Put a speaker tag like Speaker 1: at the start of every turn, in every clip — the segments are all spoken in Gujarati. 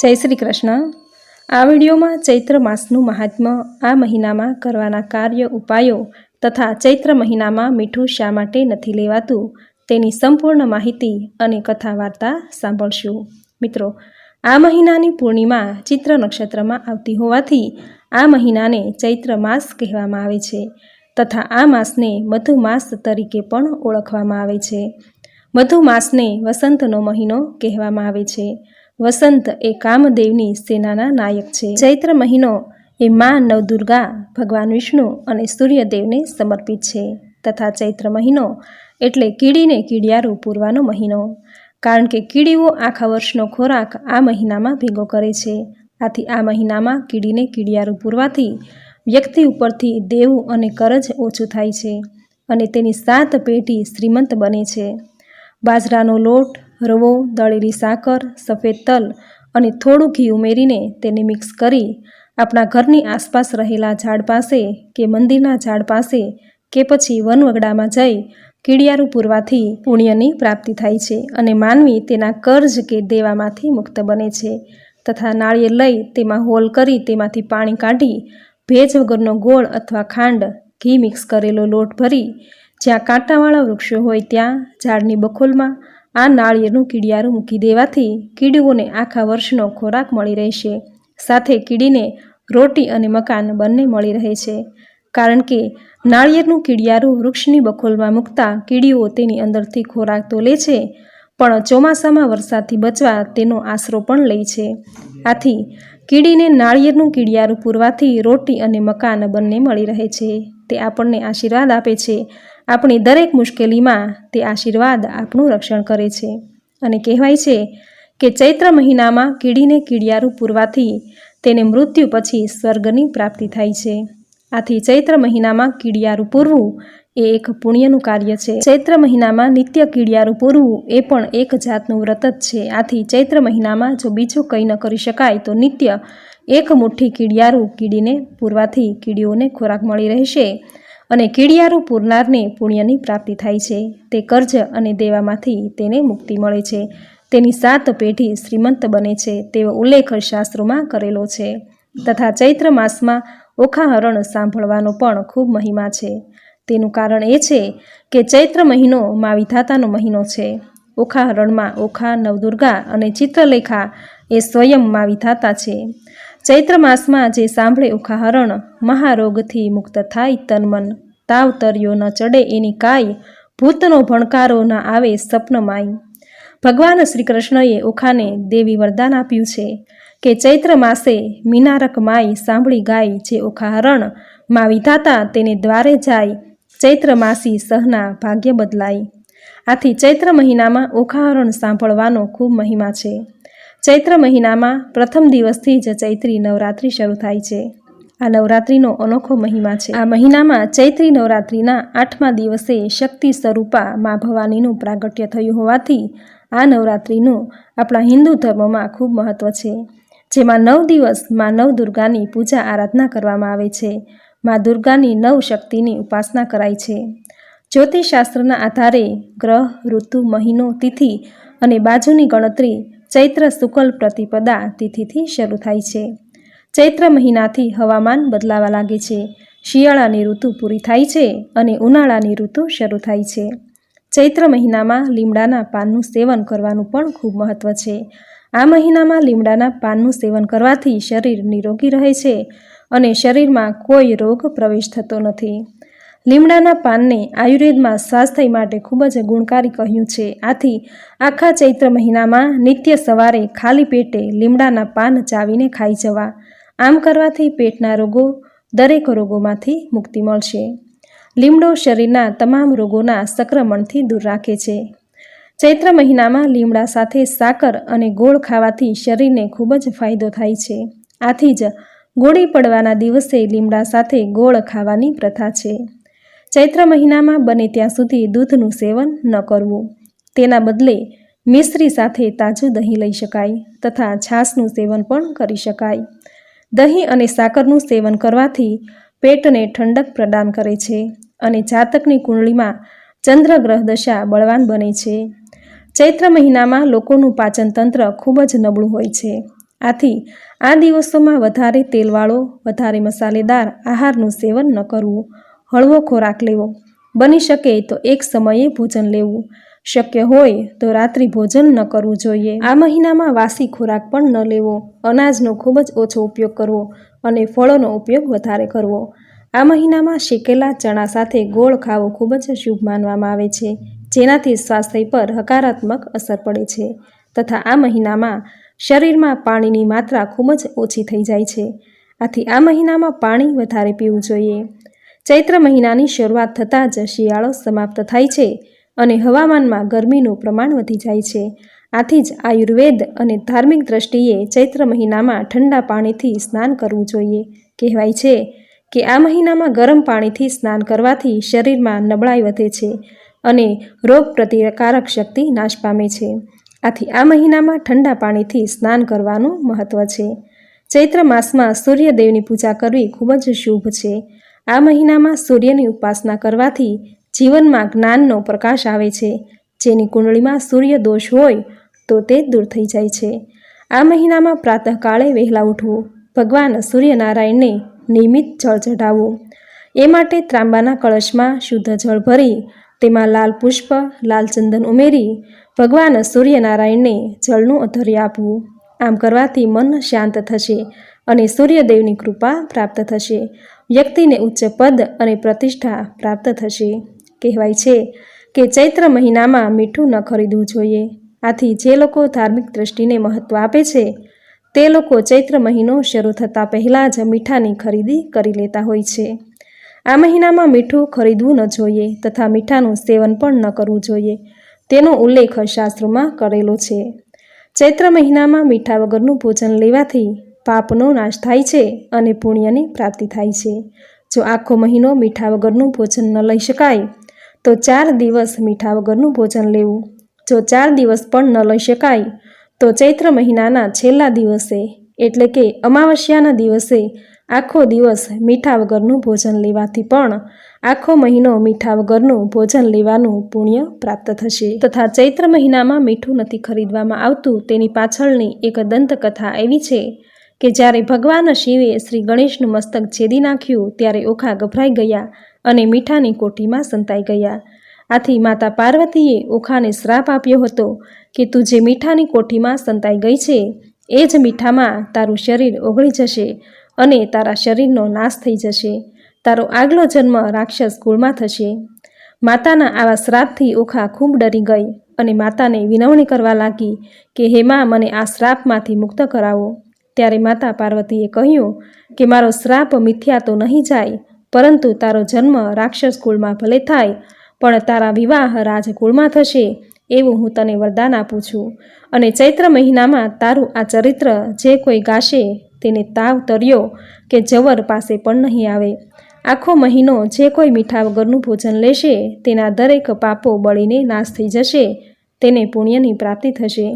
Speaker 1: જય શ્રી કૃષ્ણ. આ વિડીયોમાં ચૈત્ર માસનું મહાત્મ્ય આ મહિનામાં કરવાના કાર્ય, ઉપાયો તથા ચૈત્ર મહિનામાં મીઠું શા માટે નથી લેવાતું તેની સંપૂર્ણ માહિતી અને કથા વાર્તા સાંભળશું. મિત્રો, આ મહિનાની પૂર્ણિમા ચિત્ર નક્ષત્રમાં આવતી હોવાથી આ મહિનાને ચૈત્ર માસ કહેવામાં આવે છે તથા આ માસને મધુમાસ તરીકે પણ ઓળખવામાં આવે છે. મધુમાસને વસંતનો મહિનો કહેવામાં આવે છે. વસંત એ કામદેવની સેનાના નાયક છે. ચૈત્ર મહિનો એ મા નવદુર્ગા, ભગવાન વિષ્ણુ અને સૂર્યદેવને સમર્પિત છે. તથા ચૈત્ર મહિનો એટલે કીડીને કીડિયારું પૂરવાનો મહિનો. કારણ કે કીડીઓ આખા વર્ષનો ખોરાક આ મહિનામાં ભેગો કરે છે. આથી આ મહિનામાં કીડીને કીડિયારું પૂરવાથી વ્યક્તિ ઉપરથી દેવું અને કરજ ઓછું થાય છે અને તેની સાત પેટી શ્રીમંત બને છે. બાજરાનો લોટ રવો દળેલી સાકર, સફેદ તલ અને થોડું ઘી ઉમેરીને તેને મિક્સ કરી આપણા ઘરની આસપાસ રહેલા ઝાડ પાસે કે મંદિરના ઝાડ પાસે કે પછી વનવગડામાં જઈ કીડિયારું પૂરવાથી પુણ્યની પ્રાપ્તિ થાય છે અને માનવી તેના કર્જ કે દેવામાંથી મુક્ત બને છે તથા નાળિયેર લઈ તેમાં હોલ કરી તેમાંથી પાણી કાઢી ભેજ વગરનો ગોળ અથવા ખાંડ, ઘી મિક્સ કરેલો લોટ ભરી જ્યાં કાંટાવાળા વૃક્ષો હોય ત્યાં ઝાડની બખોલમાં આ નાળિયેરનું કીડિયારું મૂકી દેવાથી કીડીઓને આખા વર્ષનો ખોરાક મળી રહેશે. સાથે કીડીને રોટી અને મકાન બંને મળી રહે છે. કારણ કે નાળિયેરનું કીડિયારું વૃક્ષની બખોલમાં મૂકતા કીડીઓ તેની અંદરથી ખોરાક તો લે છે, પણ ચોમાસામાં વરસાદથી બચવા તેનો આશરો પણ લે છે. આથી કીડીને નાળિયેરનું કીડિયારું પૂરવાથી રોટી અને મકાન બંને મળી રહે છે. તે આપણને આશીર્વાદ આપે છે. આપણી દરેક મુશ્કેલીમાં તે આશીર્વાદ આપણું રક્ષણ કરે છે. અને કહેવાય છે કે ચૈત્ર મહિનામાં કીડીને કીડિયારું પૂરવાથી તેને મૃત્યુ પછી સ્વર્ગની પ્રાપ્તિ થાય છે. આથી ચૈત્ર મહિનામાં કીડિયારું પૂરવું એ એક પુણ્યનું કાર્ય છે. ચૈત્ર મહિનામાં નિત્ય કીડિયારું પૂરવું એ પણ એક જાતનું વ્રત જ છે. આથી ચૈત્ર મહિનામાં જો બીજું કંઈ ન કરી શકાય તો નિત્ય એક મુઠ્ઠી કીડિયારું કીડીને પૂરવાથી કીડીઓને ખોરાક મળી રહેશે. અને કીડિયારું પૂરનારને પુણ્યની પ્રાપ્તિ થાય છે. તે કર્જ અને દેવામાંથી તેને મુક્તિ મળે છે. તેની સાત પેઢી શ્રીમંત બને છે. તેવો ઉલ્લેખ શાસ્ત્રોમાં કરેલો છે. તથા ચૈત્ર માસમાં ઓખાહરણ સાંભળવાનો પણ ખૂબ મહિમા છે. તેનું કારણ એ છે કે ચૈત્ર મહિનો મા વિધાતાનો મહિનો છે. ઓખાહરણમાં ઓખા, નવદુર્ગા અને ચિત્રલેખા એ સ્વયં મા વિધાતા છે. ચૈત્ર માસમાં જે સાંભળે ઓખાહરણ મહારોગથી મુક્ત થાય તનમન તાવ તર્યો ન ચડે એની કાય ભૂતનો ભણકારો ન આવે સપનમાય ભગવાન શ્રી કૃષ્ણએ ઓખાને દેવી વરદાન આપ્યું છે કે ચૈત્ર માસે મીનારક માય સાંભળી ગાય જે ઉખાહરણ, માં વિધાતા તેને દ્વારે જાય, ચૈત્ર માસી સહના ભાગ્ય બદલાય. આથી ચૈત્ર મહિનામાં ઉખાહરણ સાંભળવાનો ખૂબ મહિમા છે. ચૈત્ર મહિનામાં પ્રથમ દિવસથી જ ચૈત્રી નવરાત્રિ શરૂ થાય છે. આ નવરાત્રિનો અનોખો મહિમા છે. આ મહિનામાં ચૈત્રી નવરાત્રિના આઠમા દિવસે શક્તિ સ્વરૂપા મા ભવાનીનું પ્રાગટ્ય થયું હોવાથી આ નવરાત્રિનું આપણા હિન્દુ ધર્મમાં ખૂબ મહત્ત્વ છે. જેમાં નવ દિવસ મા નવ દુર્ગાની પૂજા આરાધના કરવામાં આવે છે. મા દુર્ગાની નવ શક્તિની ઉપાસના કરાય છે. જ્યોતિષશાસ્ત્રના આધારે ગ્રહ, ઋતુ, મહિનો, તિથિ અને બાજુની ગણતરી ચૈત્ર શુકલ પ્રતિપદા તિથિથી શરૂ થાય છે. ચૈત્ર મહિનાથી હવામાન બદલાવા લાગે છે. શિયાળાની ઋતુ પૂરી થાય છે અને ઉનાળાની ઋતુ શરૂ થાય છે. ચૈત્ર મહિનામાં લીમડાના પાનનું સેવન કરવાનું પણ ખૂબ મહત્ત્વ છે. આ મહિનામાં લીમડાના પાનનું સેવન કરવાથી શરીર નિરોગી રહે છે અને શરીરમાં કોઈ રોગ પ્રવેશ થતો નથી. લીમડાના પાનને આયુર્વેદમાં સ્વાસ્થ્ય માટે ખૂબ જ ગુણકારી કહ્યું છે. આથી આખા ચૈત્ર મહિનામાં નિત્ય સવારે ખાલી પેટે લીમડાના પાન ચાવીને ખાઈ જવા. આમ કરવાથી પેટના રોગો દરેક રોગોમાંથી મુક્તિ મળશે. લીમડો શરીરના તમામ રોગોના સંક્રમણથી દૂર રાખે છે. ચૈત્ર મહિનામાં લીમડા સાથે સાકર અને ગોળ ખાવાથી શરીરને ખૂબ જ ફાયદો થાય છે. આથી જ ગોળી પડવાના દિવસે લીમડા સાથે ગોળ ખાવાની પ્રથા છે. ચૈત્ર મહિનામાં બને ત્યાં સુધી દૂધનું સેવન ન કરવું. તેના બદલે મિશ્રી સાથે તાજું દહીં લઈ શકાય તથા છાશનું સેવન પણ કરી શકાય. દહીં અને સાકરનું સેવન કરવાથી પેટને ઠંડક પ્રદાન કરે છે અને જાતકની કુંડળીમાં ચંદ્રગ્રહ દશા બળવાન બને છે. ચૈત્ર મહિનામાં લોકોનું પાચન તંત્ર ખૂબ જ નબળું હોય છે. આથી આ દિવસોમાં વધારે તેલવાળો, વધારે મસાલેદાર આહારનું સેવન ન કરવું. હળવો ખોરાક લેવો. બની શકે તો એક સમયે ભોજન લેવું. શક્ય હોય તો રાત્રિ ભોજન ન કરવું જોઈએ. આ મહિનામાં વાસી ખોરાક પણ ન લેવો. અનાજનો ખૂબ જ ઓછો ઉપયોગ કરવો અને ફળોનો ઉપયોગ વધારે કરવો. આ મહિનામાં શેકેલા ચણા સાથે ગોળ ખાવો ખૂબ જ શુભ માનવામાં આવે છે, જેનાથી સ્વાસ્થ્ય પર હકારાત્મક અસર પડે છે. તથા આ મહિનામાં શરીરમાં પાણીની માત્રા ખૂબ જ ઓછી થઈ જાય છે. આથી આ મહિનામાં પાણી વધારે પીવું જોઈએ. ચૈત્ર મહિનાની શરૂઆત થતાં જ શિયાળો સમાપ્ત થાય છે અને હવામાનમાં ગરમીનું પ્રમાણ વધી જાય છે. આથી જ આયુર્વેદ અને ધાર્મિક દ્રષ્ટિએ ચૈત્ર મહિનામાં ઠંડા પાણીથી સ્નાન કરવું જોઈએ. કહેવાય છે કે આ મહિનામાં ગરમ પાણીથી સ્નાન કરવાથી શરીરમાં નબળાઈ વધે છે અને રોગ પ્રતિકારક શક્તિ નાશ પામે છે. આથી આ મહિનામાં ઠંડા પાણીથી સ્નાન કરવાનું મહત્ત્વ છે. ચૈત્ર માસમાં સૂર્યદેવની પૂજા કરવી ખૂબ જ શુભ છે. આ મહિનામાં સૂર્યની ઉપાસના કરવાથી જીવનમાં જ્ઞાનનો પ્રકાશ આવે છે. જેની કુંડળીમાં સૂર્ય દોષ હોય તો તે દૂર થઈ જાય છે. આ મહિનામાં પ્રાતઃકાળે વહેલા ઉઠવું. ભગવાન સૂર્યનારાયણને નિયમિત જળ ચઢાવવું. એ માટે ત્રાંબાના કળશમાં શુદ્ધ જળ ભરી, તેમાં લાલ પુષ્પ, લાલ ચંદન ઉમેરી, ભગવાન સૂર્યનારાયણને જળનું અધર્ય આપવું. આમ કરવાથી મન શાંત થશે અને સૂર્યદેવની કૃપા પ્રાપ્ત થશે. વ્યક્તિને ઉચ્ચ પદ અને પ્રતિષ્ઠા પ્રાપ્ત થશે. કહેવાય છે કે ચૈત્ર મહિનામાં મીઠું ન ખરીદવું જોઈએ. આથી જે લોકો ધાર્મિક દ્રષ્ટિને મહત્ત્વ આપે છે, તે લોકો ચૈત્ર મહિનો શરૂ થતાં પહેલાં જ મીઠાની ખરીદી કરી લેતા હોય છે. આ મહિનામાં મીઠું ખરીદવું ન જોઈએ તથા મીઠાનું સેવન પણ ન કરવું જોઈએ. તેનો ઉલ્લેખ શાસ્ત્રોમાં કરેલો છે. ચૈત્ર મહિનામાં મીઠા વગરનું ભોજન લેવાથી પાપનો નાશ થાય છે અને પુણ્યની પ્રાપ્તિ થાય છે. જો આખો મહિનો મીઠા વગરનું ભોજન ન લઈ શકાય, તો ચાર દિવસ મીઠા વગરનું ભોજન લેવું. જો ચાર દિવસ પણ ન લઈ શકાય, તો ચૈત્ર મહિનાના છેલ્લા દિવસે, એટલે કે અમાવસ્યાના દિવસે, આખો દિવસ મીઠા વગરનું ભોજન લેવાથી પણ આખો મહિનો મીઠા વગરનું ભોજન લેવાનું પુણ્ય પ્રાપ્ત થશે. તથા ચૈત્ર મહિનામાં મીઠું નથી ખરીદવામાં આવતું, તેની પાછળની એક દંતકથા એવી છે કે જ્યારે ભગવાન શિવે શ્રી ગણેશનું મસ્તક છેદી નાખ્યું, ત્યારે ઓખા ગભરાઈ ગયા અને મીઠાની કોઠીમાં સંતાઈ ગયા. આથી માતા પાર્વતીએ ઓખાને શ્રાપ આપ્યો હતો કે તું જે મીઠાની કોઠીમાં સંતાઈ ગઈ છે, એ જ મીઠામાં તારું શરીર ઓગળી જશે અને તારા શરીરનો નાશ થઈ જશે. તારો આગલો જન્મ રાક્ષસ કુળમાં થશે. માતાના આવા શ્રાપથી ઓખા ખૂબ ડરી ગઈ અને માતાને વિનવણી કરવા લાગી કે હેમા મને આ શ્રાપમાંથી મુક્ત કરાવો. ત્યારે માતા પાર્વતીએ કહ્યું કે મારો શ્રાપ મિથ્યા તો નહીં જાય, પરંતુ તારો જન્મ રાક્ષસ કુળમાં ભલે થાય, પણ તારા વિવાહ રાજકુળમાં થશે, એવું હું તને વરદાન આપું છું. અને ચૈત્ર મહિનામાં તારું આ ચરિત્ર જે કોઈ ગાશે, તેને તાવ તર્યો કે જવર પાસે પણ નહીં આવે. આખો મહિનો જે કોઈ મીઠા વગરનું ભોજન લેશે, તેના દરેક પાપો બળીને નાશ થઈ જશે, તેને પુણ્યની પ્રાપ્તિ થશે.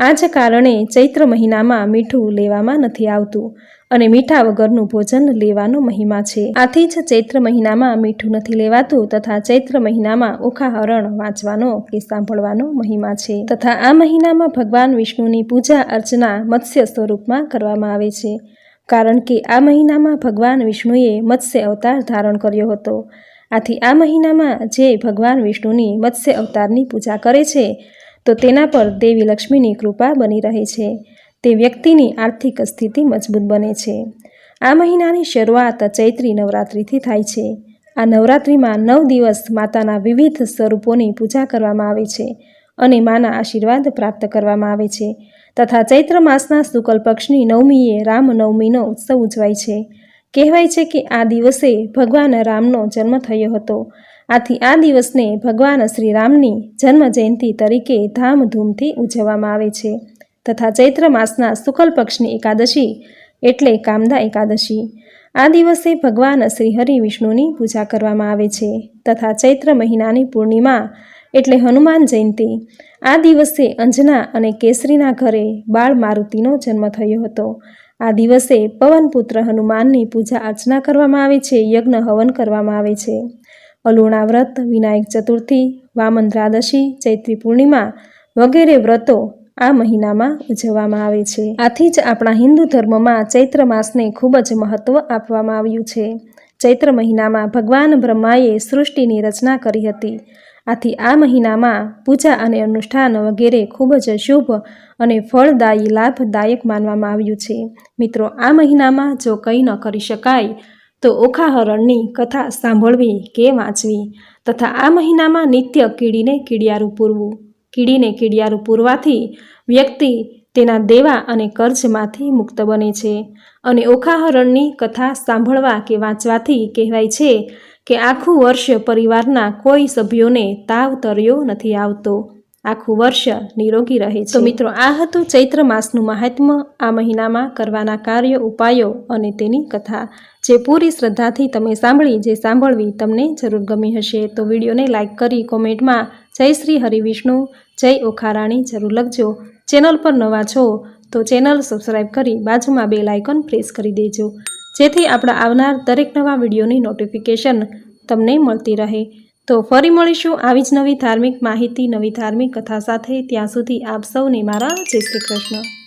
Speaker 1: આ જ કારણે ચૈત્ર મહિનામાં મીઠું લેવામાં નથી આવતું અને મીઠા વગરનું ભોજન લેવાનો મહિમા છે. આથી જ ચૈત્ર મહિનામાં મીઠું નથી લેવાતું તથા ચૈત્ર મહિનામાં ઓખા હરણ વાંચવાનો કે સાંભળવાનો મહિમા છે. તથા આ મહિનામાં ભગવાન વિષ્ણુની પૂજા અર્ચના મત્સ્ય સ્વરૂપમાં કરવામાં આવે છે. કારણ કે આ મહિનામાં ભગવાન વિષ્ણુએ મત્સ્ય અવતાર ધારણ કર્યો હતો. આથી આ મહિનામાં જે ભગવાન વિષ્ણુની મત્સ્ય અવતારની પૂજા કરે છે તો તેના પર દેવી લક્ષ્મીની કૃપા બની રહે છે. તે વ્યક્તિની આર્થિક સ્થિતિ મજબૂત બને છે. આ મહિનાની શરૂઆત ચૈત્રી નવરાત્રિથી થાય છે. આ નવરાત્રિમાં નવ દિવસ માતાના વિવિધ સ્વરૂપોની પૂજા કરવામાં આવે છે અને માના આશીર્વાદ પ્રાપ્ત કરવામાં આવે છે. તથા ચૈત્ર માસના શુકલ પક્ષની નવમીએ રામનવમીનો ઉત્સવ ઉજવાય છે. કહેવાય છે કે આ દિવસે ભગવાન રામનો જન્મ થયો હતો. આથી આ દિવસને ભગવાન શ્રી રામની જન્મ જયંતિ તરીકે ધામધૂમથી ઉજવવામાં આવે છે. તથા ચૈત્ર માસના શુકલ પક્ષની એકાદશી એટલે કામદા એકાદશી. આ દિવસે ભગવાન શ્રી હરિ વિષ્ણુની પૂજા કરવામાં આવે છે. તથા ચૈત્ર મહિનાની પૂર્ણિમા એટલે હનુમાન જયંતિ. આ દિવસે અંજના અને કેસરીના ઘરે બાળ મારુતિનો જન્મ થયો હતો. આ દિવસે પવનપુત્ર હનુમાનની પૂજા અર્ચના કરવામાં આવે છે. યજ્ઞ હવન કરવામાં આવે છે. અલુણા વ્રત, વિનાયક ચતુર્થી, વામન દ્રાદશી, ચૈત્રી પૂર્ણિમા વગેરે વ્રતો આ મહિનામાં ઉજવવામાં આવે છે. આથી જ આપણા હિન્દુ ધર્મમાં ચૈત્ર માસને ખૂબ જ મહત્વ આપવામાં આવ્યું છે. ચૈત્ર મહિનામાં ભગવાન બ્રહ્માએ સૃષ્ટિની રચના કરી હતી. આથી આ મહિનામાં પૂજા અને અનુષ્ઠાન વગેરે ખૂબ જ શુભ અને ફળદાયી લાભદાયક માનવામાં આવ્યું છે. મિત્રો, આ મહિનામાં જો કંઈ ન કરી શકાય તો ઓખાહરણની કથા સાંભળવી કે વાંચવી? તથા આ મહિનામાં નિત્ય કીડીને કીડિયારું પૂરવું. કીડીને કીડિયારું પૂરવાથી વ્યક્તિ તેના દેવા અને કર્જમાંથી મુક્ત બને છે. અને ઓખાહરણની કથા સાંભળવા કે વાંચવાથી કહેવાય છે કે આખું વર્ષ પરિવારના કોઈ સભ્યોને તાવ તર્યો નથી આવતો. આખું વર્ષ નિરોગી રહે છે. તો મિત્રો, આ હતું ચૈત્ર માસનું મહાત્મ્ય આ મહિનામાં કરવાના કાર્ય, ઉપાયો અને તેની કથા. જે પૂરી શ્રદ્ધાથી તમે સાંભળી, જે સાંભળવી તમને જરૂર ગમી હશે, તો વિડીયોને લાઇક કરી કોમેન્ટમાં, જય શ્રી હરિવિષ્ણુ, જય ઓખારાણી જરૂર લખજો. ચેનલ પર નવા છો, તો ચેનલ સબસ્ક્રાઈબ કરી બાજુમાં બે લાઇકન પ્રેસ કરી દેજો. જેથી આપણા આવનાર દરેક નવા વિડીયોની નોટિફિકેશન તમને મળતી રહે. તો ફરી મળીશું આવી જ નવી ધાર્મિક માહિતી, નવી ધાર્મિક કથા સાથે. ત્યાં સુધી આપ સૌને મારા જય શ્રી કૃષ્ણ.